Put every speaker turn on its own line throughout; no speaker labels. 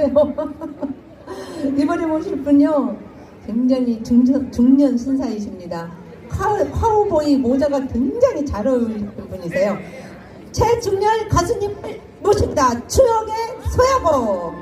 같아요. 이번에 모실 분요 굉장히 중년, 중년 신사이십니다. 카, 카우보이 모자가 굉장히 잘 어울리는 분이세요. 최중렬 가수님을 모십니다. 추억의 소야곡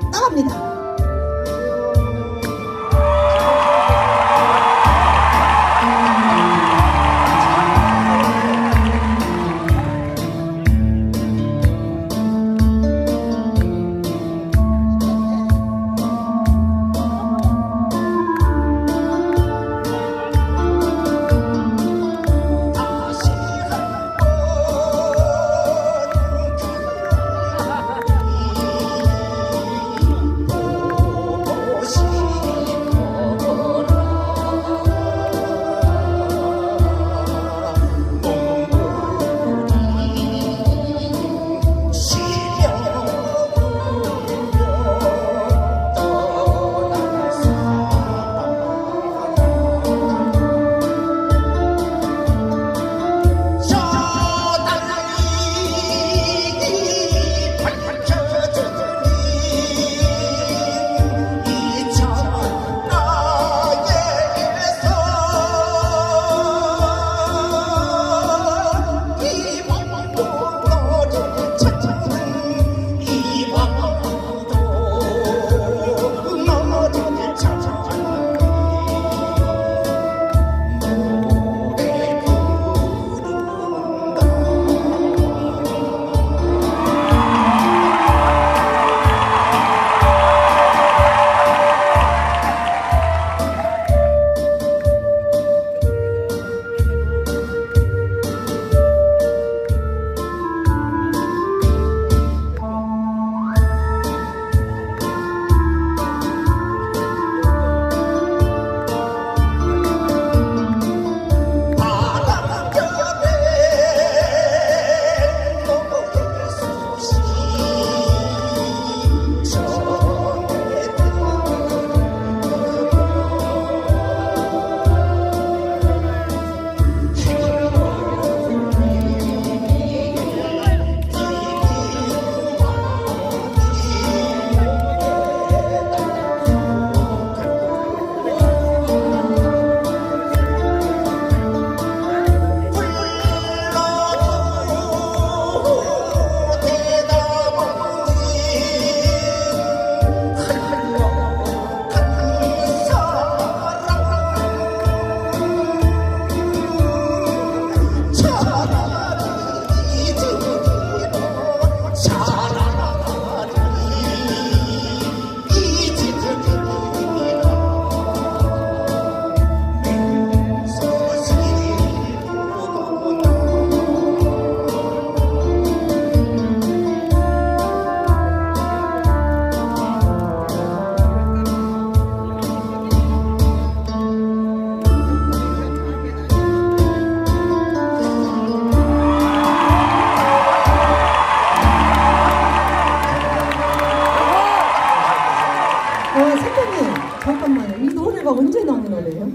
노래가 언제 나온 노래예요?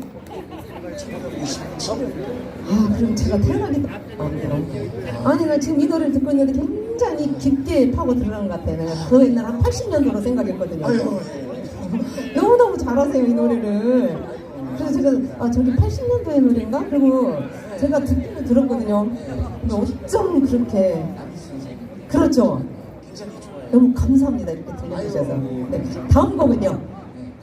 아, 그럼 제가 태어나기 안 돼요. 아니, 나 지금 이 노래를 듣고 있는데 굉장히 깊게 파고 들어간 것 같아요. 내가 그 옛날 한 80년도로 생각했거든요. 너무너무 잘하세요, 이 노래를. 그래서 제가, 아, 저기 80년도의 노래인가? 그리고 제가 듣기는 들었거든요. 근데 어쩜 그렇게. 그렇죠. 너무 감사합니다. 이렇게 들려주셔서. 네. 다음 곡은요.